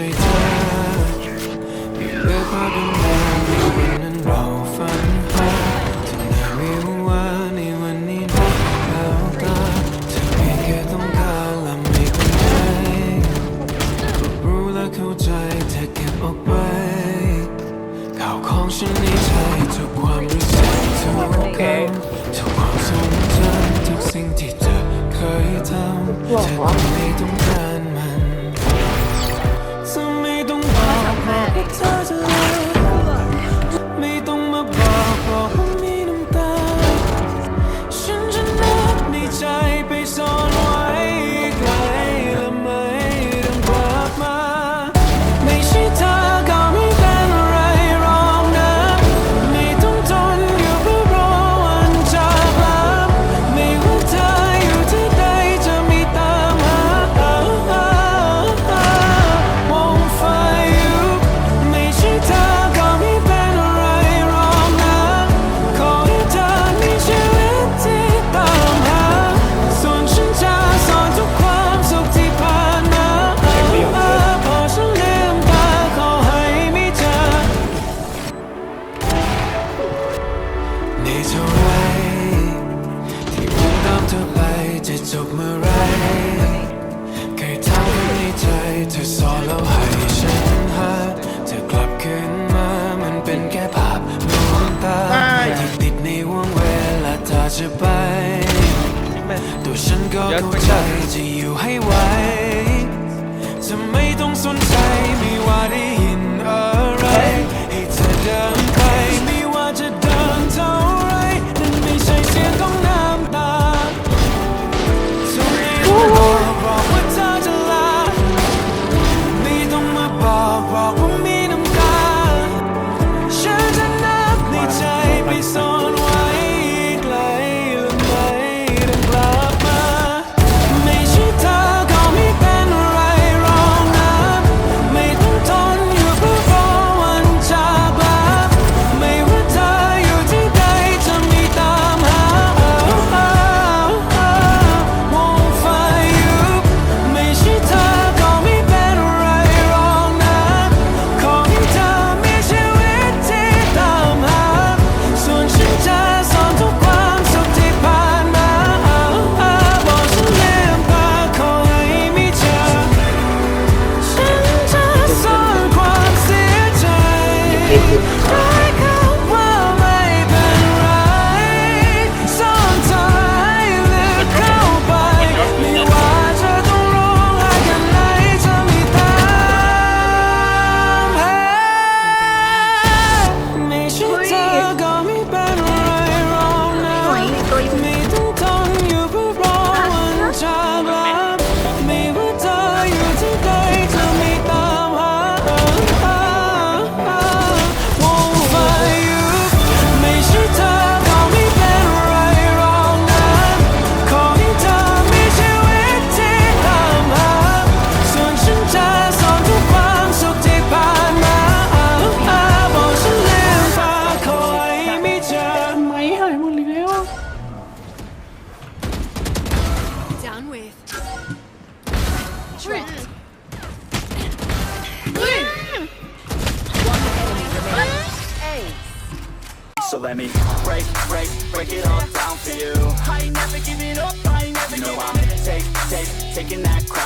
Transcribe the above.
ใจเธอมีเลือดพอดูแลในวันนั้นเราฝันหาถึงนาวิวว่าในวันนี้นะแล้วตาเธอไม่แค่ต้องการและไม่เข้าใจรู้และเข้าใจเธอเก็บออกไว้ข่าวของฉันในใจทุกความรู้สึกทุกคำทุกความทรงจำทุกสิ่งที่เธอเคยทำเธอไม่ต้องการ It's ในเท่าไรที่ผมตามเธอไปจะจบเมื่อไรเคยถามในใจเธอสอนแล้วให้ฉันหาเธอกลับคืนมามันเป็นแค่ภาพลวงตาที่ติดในวงเวลาเธจะไป ตัวฉันก็เข้าใจจะอยู่ให้ไวจะไม่ต้องสนใจม่ว่าได้ยินอะไร walk, walk with me. So let me break, break, break it all down for you. I ain't never giving up, I ain't never you know take, take, taking that crown.